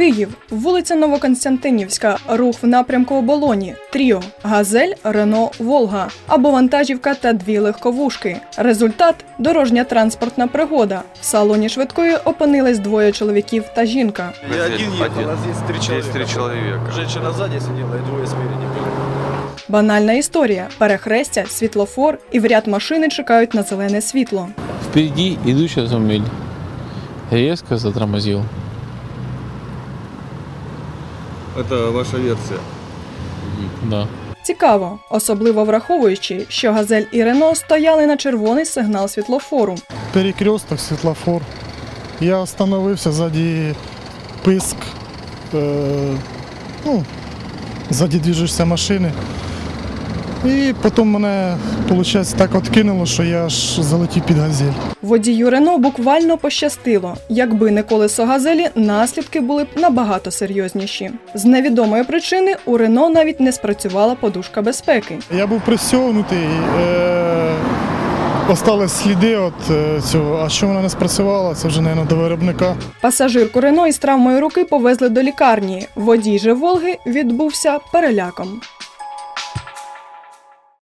Київ, вулиця Новоконстантинівська, рух в напрямку оболоні, Тріо, Газель, Рено, Волга або вантажівка та дві легковушки. Результат дорожня транспортна пригода. В салоні швидкої опинились двоє чоловіків та жінка. Я Один, один. а здесь три. Здесь три сзади сидела и двое спереди были. Банальна історія: перехрестя, світлофор і в ряд машини чекають на зелене світло. Впереди идущий автомобиль резко затормозил. Это ваша версия. Да. Цікаво, особливо враховуючи, що газель і Рено стояли на червоний сигнал світлофору. перекресток, світлофор. Я остановився ззаді писк, е, ну, ззаді движешся машини. І потім мене, виходить, так откинуло, що я аж залетів під газель. Водію Рено буквально пощастило. Якби не колесо газелі, наслідки були б набагато серйозніші. З невідомої причини у Рено навіть не спрацювала подушка безпеки. Я був пристягнутий, е, остались сліди від е, цього, а що вона не спрацювала, це вже, мабуть, до виробника. Пасажирку Рено із травмою руки повезли до лікарні. Водій же Волги відбувся переляком.